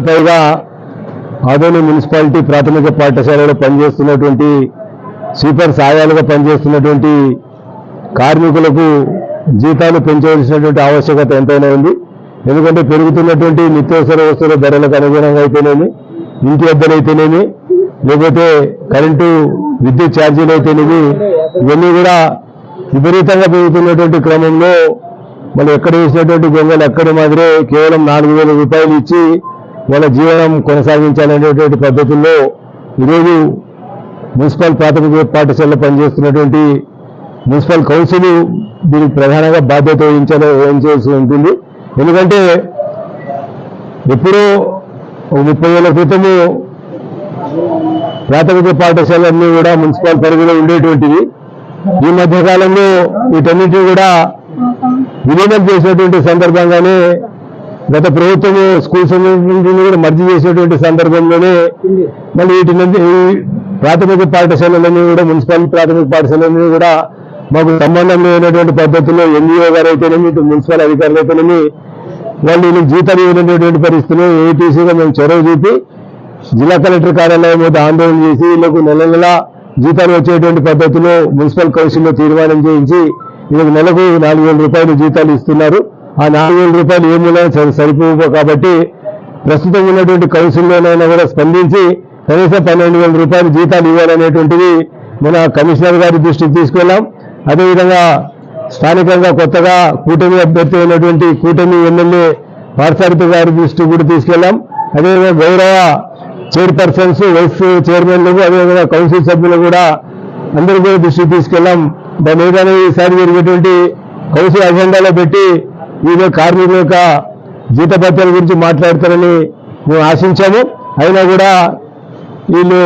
పైగా ఆదోని మున్సిపాలిటీ ప్రాథమిక పాఠశాలలో పనిచేస్తున్నటువంటి స్వీపర్ సాయాలుగా పనిచేస్తున్నటువంటి కార్మికులకు జీతాలు పెంచవలసినటువంటి ఆవశ్యకత ఎంతైనా ఉంది. ఎందుకంటే పెరుగుతున్నటువంటి నిత్యావసర వస్తువుల ధరలకు అనుగుణంగా అయితేనేమి ఇంటి అద్దెలైతేనేమి లేకపోతే కరెంటు విద్యుత్ ఛార్జీలు అయితేనేమి ఇవన్నీ కూడా విపరీతంగా పెరుగుతున్నటువంటి క్రమంలో మనం ఎక్కడ వేసినటువంటి గొంగలు అక్కడి మాదిరే కేవలం నాలుగు వేల రూపాయలు ఇచ్చి వాళ్ళ జీవనం కొనసాగించాలనేటువంటి పద్ధతుల్లో ఈరోజు మున్సిపల్ ప్రాథమిక పాఠశాలలో పనిచేస్తున్నటువంటి మున్సిపల్ కౌన్సిల్ దీనికి ప్రధానంగా బాధ్యత వహించాలి వహించాల్సి ఉంటుంది. ఎందుకంటే ఎప్పుడో ముప్పై ఏళ్ళ క్రితము ప్రాథమిక పాఠశాలన్నీ కూడా మున్సిపల్ పరిధిలో ఉండేటువంటివి. ఈ మధ్య కాలంలో వీటన్నిటిని కూడా విలీనం చేసినటువంటి సందర్భంగానే గత ప్రభుత్వం స్కూల్స్ అన్నింటినీ కూడా మర్జీ చేసేటువంటి సందర్భంలోనే మళ్ళీ వీటి నుండి ప్రాథమిక పాఠశాలలన్నీ కూడా మున్సిపల్ ప్రాథమిక పాఠశాలని కూడా మాకు సంబంధం లేనటువంటి పద్ధతిలో ఎన్జిఓ గారు అయితేనేమి మున్సిపల్ అధికారులు అయితేనేమి వాళ్ళు జీతాలు ఇవ్వనటువంటి పరిస్థితులు ఏటీసీగా మేము చొరవ చూపి జిల్లా కలెక్టర్ కార్యాలయం మీద ఆందోళన చేసి వీళ్ళకు నెల నెల జీతాలు వచ్చేటువంటి పద్ధతిలో మున్సిపల్ కౌన్సిల్లో తీర్మానం చేయించి వీళ్ళకి నెలకు నాలుగు వేల రూపాయలు జీతాలు ఇస్తున్నారు. ఆ నాలుగు వేల రూపాయలు ఏ సరి- సరిపోవు కాబట్టి ప్రస్తుతం ఉన్నటువంటి కౌన్సిల్లోనైనా కూడా స్పందించి కనీసం పన్నెండు వేల రూపాయలు జీతాలు ఇవ్వాలనేటువంటిది మన కమిషనర్ గారి దృష్టికి తీసుకెళ్ళాం అదేవిధంగా స్థానికంగా కొత్తగా కూటమి అభ్యర్థి అయినటువంటి కూటమి ఎమ్మెల్యే పార్సారథి గారి దృష్టికి కూడా తీసుకెళ్ళాం అదేవిధంగా గౌరవ చైర్పర్సన్స్ వైస్ చైర్మన్లు అదేవిధంగా కౌన్సిల్ సభ్యులు కూడా అందరూ కూడా దృష్టికి తీసుకెళ్ళాం దాని ఏదైనా ఈసారి జరిగేటువంటి కౌన్సిల్ అజెండాలో పెట్టి ఈరోజు కార్మికుల యొక్క జీతభత్యాల గురించి మాట్లాడతారని మేము ఆశించాము. అయినా కూడా వీళ్ళు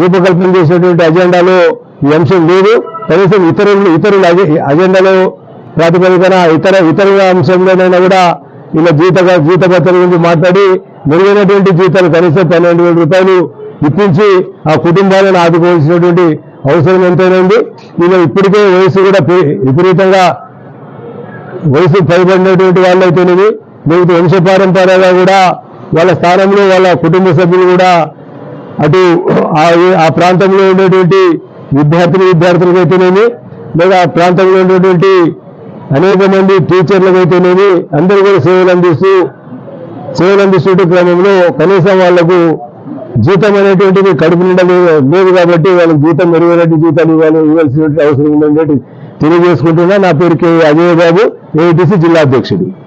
రూపకల్పన చేసినటువంటి అజెండాలో ఈ అంశం లేదు. కనీసం ఇతరులు ఇతరుల అజెండాలో ప్రాతిపదికన ఇతర ఇతర అంశంలోనైనా కూడా ఇలా జీత జీతభత్యాల గురించి మాట్లాడి మెరుగైనటువంటి జీతాలు కనీసం పన్నెండు వేల రూపాయలు ఇప్పించి ఆ కుటుంబాలను ఆదుకోవాల్సినటువంటి అవసరం ఎంతైనా ఉంది. ఇలా ఇప్పటికే వయసు కూడా విపరీతంగా వయసు పైబడినటువంటి వాళ్ళైతేనేవి లేకపోతే వంశపారంపర్యంగా కూడా వాళ్ళ స్థానంలో వాళ్ళ కుటుంబ సభ్యులు కూడా అటు ఆ- ఆ ప్రాంతంలో ఉండేటువంటి విద్యార్థులు విద్యార్థులకు అయితేనేమి లేదా ఆ ప్రాంతంలో ఉండేటువంటి అనేక మంది టీచర్లకు అయితేనేమి అందరూ కూడా సేవలు అందిస్తూ సేవలు అందిస్తున్న క్రమంలో కనీసం వాళ్ళకు జీతం అనేటువంటిది కడుపు నిండా లేదు కాబట్టి వాళ్ళకి జీతం మెరుగైనటువంటి జీతాలు ఇవ్వాలి ఇవ్వాల్సినటువంటి అవసరం ఉందనేటువంటి తెలియజేసుకుంటున్నా. నా పేరు కే. అజయ్ బాబు ఏఐటీసీ జిల్లా అధ్యక్షుడు.